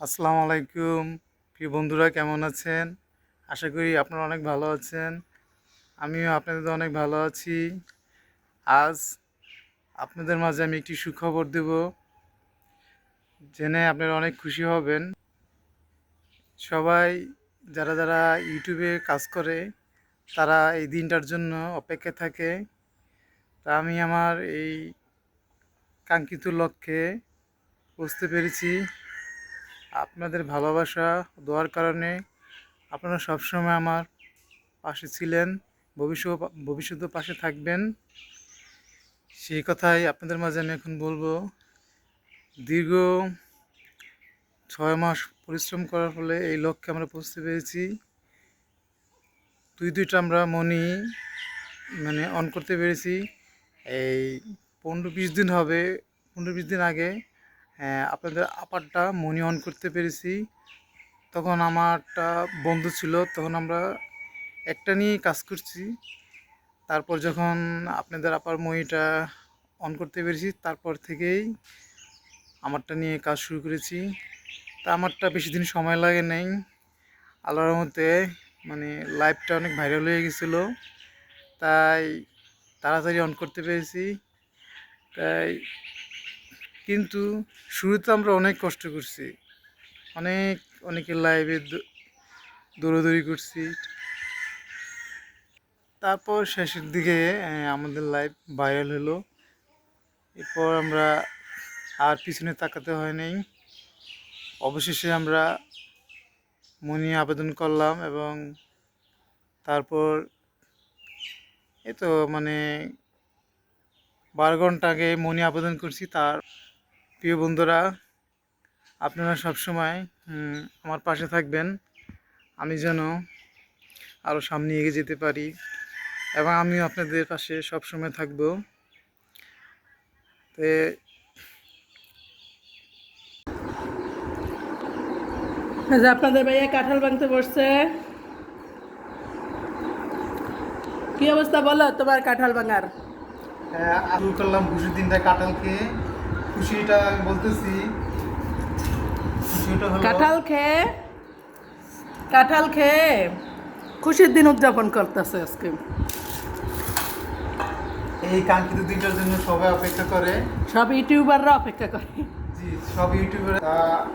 আসসালামু আলাইকুম। প্রিয় বন্ধুরা, কেমন আছেন? আশা করি আপনারা অনেক ভালো আছেন। আমিও আপনাদের অনেক ভালো আছি। আজ আপনাদের মাঝে আমি একটি সুখবর দেব। জেনে আপনারা অনেক খুশি হবেন। সবাই যারা যারা ইউটিউবে কাজ করে, তারা এই দিনটার জন্য অপেক্ষা থাকে। তা আমি আমার এই কাঙ্ক্ষিত লক্ষ্যে বুঝতে পেরেছি। আপনাদের ভালোবাসা দেওয়ার কারণে আপনারা সবসময় আমার পাশে ছিলেন, ভবিষ্যৎ ভবিষ্যতেও পাশে থাকবেন। সেই কথাই আপনাদের মাঝে আমি এখন বলব। দীর্ঘ ছয় মাস পরিশ্রম করার ফলে এই লক্ষ্যে আমরা পৌঁছতে পেরেছি। দুই দুইটা আমরা মনি মানে অন করতে পেরেছি। এই পনেরো বিশ দিন হবে পনেরো বিশ দিন আগে আপনাদের আপারটা মনি অন করতে পেরেছি। তখন আমারটা বন্ধ ছিল, তখন আমরা একটা নিয়ে কাজ করছি। তারপর যখন আপনাদের আপার মনিটা অন করতে পেরেছি, তারপর থেকেই আমারটা নিয়ে কাজ শুরু করেছি। তা আমারটা বেশি দিন সময় লাগে নাই। আল্লাহর মধ্যে মানে লাইভটা অনেক ভাইরাল হয়ে গেছিল। তাই তাড়াতাড়ি অন করতে পেরেছি। তাই কিন্তু শুরুতে আমরা অনেক কষ্ট করছি। অনেক, অনেকের লাইভে দৌড়াদৌড়ি করছি। তারপর শেষের দিকে আমাদের লাইভ ভাইরাল হলো। এরপর আমরা আর পিছনে তাকাতে হয় নাই। অবশেষে আমরা মনি আবেদন করলাম এবং তারপর এ তো মানে বারো ঘণ্টা আগে মনি আবেদন করছি, তার প্রিয় বন্ধুরা আপনারা সবসময় উম, আমার পাশে থাকবেন। আমি যেন আরও সামনে এগিয়ে যেতে পারি এবং আমিও আপনাদের পাশে সবসময় থাকব। তে যে আপনাদের ভাইয়া কাঁঠাল ভাঙতে বসছে। কি অবস্থা বলো তোমার কাঁঠাল ভাঙার? শুরু করলাম খুশির দিনটা কাঁঠাল খেয়ে খুশিটা আমি বলতেছি। কাঁঠাল খেয়ে কাঁঠাল খেয়ে খুশির দিন উদযাপন করতেছে আজকে। এই কাঙ্ক্ষিত দিনটার জন্য সবাই অপেক্ষা করে। সব ইউটিউবাররা অপেক্ষা করে। জি সব ইউটিউবার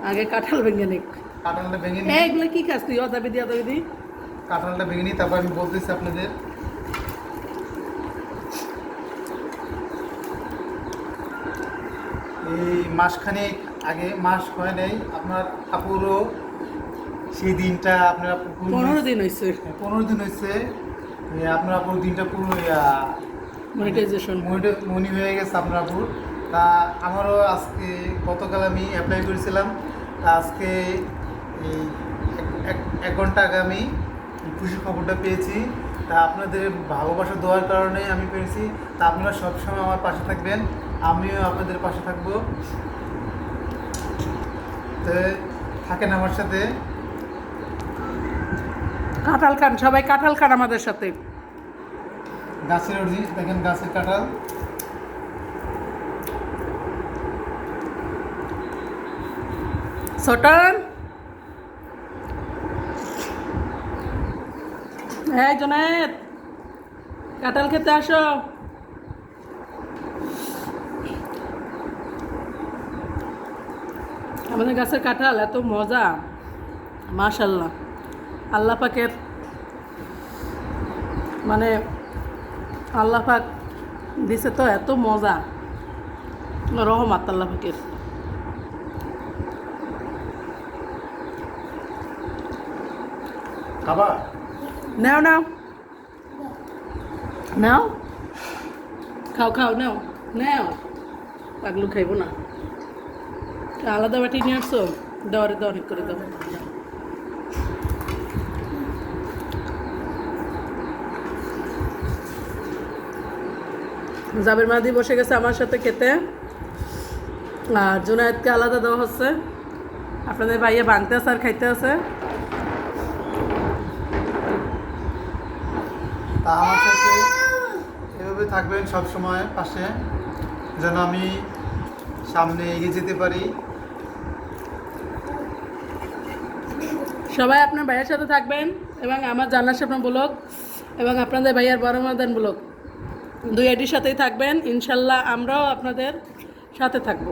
আগে কাঁঠাল ভেঙে নিক। কাঁঠালটা ভেঙে এগুলো কি কাজ তুই অদাবি দিয়া দি? কাঁঠালটা ভেঙে তারপর আমি বলতেছি আপনাদের। এই মাসখানেক আগে মাস হয় নাই আপনার আপুরও সেই দিনটা আপনার আপু পুরো- পনেরো দিন হয়েছে হ্যাঁ, পনেরো দিন হয়েছে আপনার আপুর দিনটা পুরো মনিটাইজেশন মনি- হয়ে গেছে আপনার আপুর। তা আমারও আজকে গতকাল আমি অ্যাপ্লাই করেছিলাম। তা আজকে এই এক- এক- এক ঘণ্টা আগে আমি খুশি খবরটা পেয়েছি। তা আপনাদের ভালোবাসা দেওয়ার কারণে আমি পেয়েছি তা আপনারা সবসময় আমার পাশে থাকবেন। আমিও আপনাদের পাশে থাকব। তো থাকেন আমার সাথে। কাঁঠাল খান সবাই কাঁঠাল খান আমাদের সাথে। গাছের অরিজিন দেখেন গাছের কাঁঠাল। ছোটন এই জনায়েত কাঁঠাল খেতে আসো। আমাদের গাছের কাঁঠাল এত মজা। মাশাল্লাহ। আল্লাহ পাকের মানে আল্লাহ পাক দিছে তো এত মজা। রহমাত আল্লাহ পাকের। নাও নাও। নাও। খাও খাও নাও। নাও। পাগলু খাইব না। আলাদা বাটি নিয়ে আসছো দেওয়ারে দেওয়ারে করে দাও। জাবের মাদি বসে গেছে আমার সাথে খেতে। আর জুনায়েদকে আলাদা দেওয়া হচ্ছে। আপনাদের ভাইয়া ভাঙতে আছে আর খাইতে আছে। আমার সাথে এভাবে থাকবেন সব সময় পাশে। যেন আমি সামনে এগিয়ে যেতে পারি। সবাই আপনার ভাইয়ের সাথে থাকবেন এবং আমার জানার স্বপ্ন ব্লগ এবং আপনাদের ভাইয়ার বড় মাদান ব্লগ। দুই আইডির সাথেই থাকবেন। ইনশাল্লাহ আমরাও আপনাদের সাথে থাকব।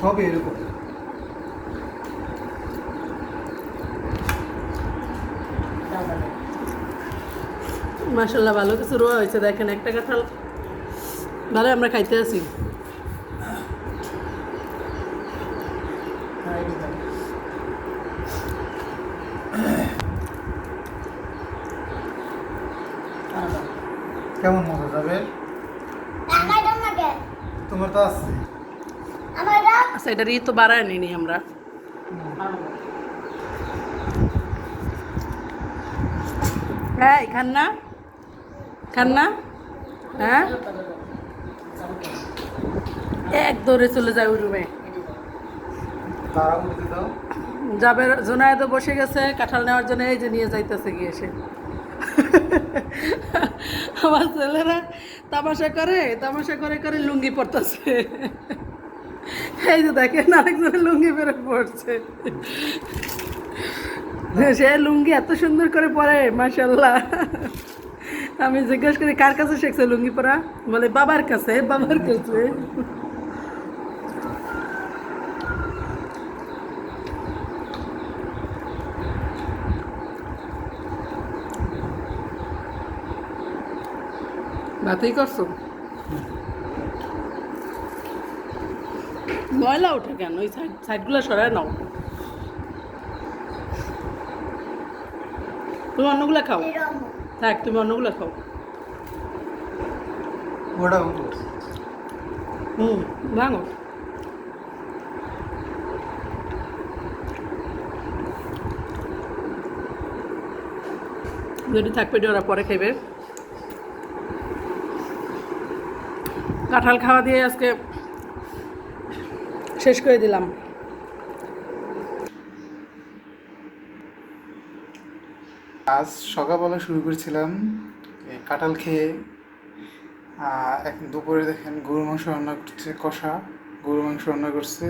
সবই এরকম। মাসাল্লাহ ভালো কিছু রোয়া হয়েছে। দেখেন একটা কাঁঠাল। ভালো আমরা খাইতে আছি। কেমন মজা যাবে? তোমার তো আছে। আচ্ছা এটার ই তো বাড়ায় নিনি আমরা। হ্যাঁ খান না। খান হ্যাঁ? এক দৌড়ে চলে যায় ওই রুমে। যাবে জোনায়েদও বসে গেছে, কাঁঠাল নেওয়ার জন্য এই যে নিয়ে যাইতেছে গিয়ে সে। আমার ছেলেরা তামাশা করে তামাশা করে করে লুঙ্গি পরতেছে। এই যে দেখেন আরেকজনের লুঙ্গি বেরো পড়ছে সে লুঙ্গি এত সুন্দর করে পরে মাসাল্লাহ আমি জিজ্ঞেস করি, কার কাছে শিখছে লুঙ্গি পরা? বলে, বাবার কাছে বাবার কাছে। ভাতেই করছ? ময়লা ওঠে কেন? ওই সাইড সাইডগুলো সরায় নাও। তুমি অন্যগুলো খাও? থাক তুমি অন্যগুলো খাও। ওটা হুম ভাঙো। যদি থাকবে ওরা পরে খাইবে। কাঁঠাল খাওয়া দিয়ে আজকে শেষ করে দিলাম। আজ সকালবেলা শুরু করেছিলাম কাঁঠাল খেয়ে। এখন দুপুরে দেখেন গরু মাংস রান্না করছে কষা গরু মাংস রান্না করছে।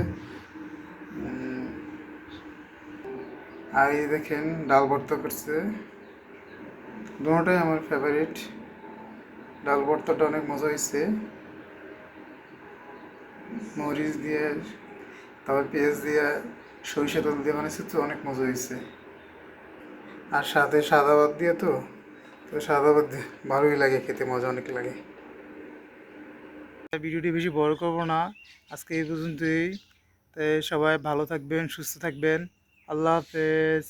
আর এই দেখেন ডাল ভর্তা করছে। দুটোটাই আমার ফেভারিট ডাল ভর্তাটা অনেক মজা হয়েছে। মরিচ দিয়ে, তারপর পেঁয়াজ দিয়ে, সরিষা তেল দিয়ে বানিয়েছে তো অনেক মজা হয়েছে। আর সাথে সাদা ভাত দিয়ে তো তো সাদা ভাত ভালোই লাগে খেতে, মজা অনেক লাগে। ভিডিওটি বেশি বড় করব না, আজকে এই পর্যন্তই। তাই সবাই ভালো থাকবেন, সুস্থ থাকবেন। আল্লাহ হাফেজ।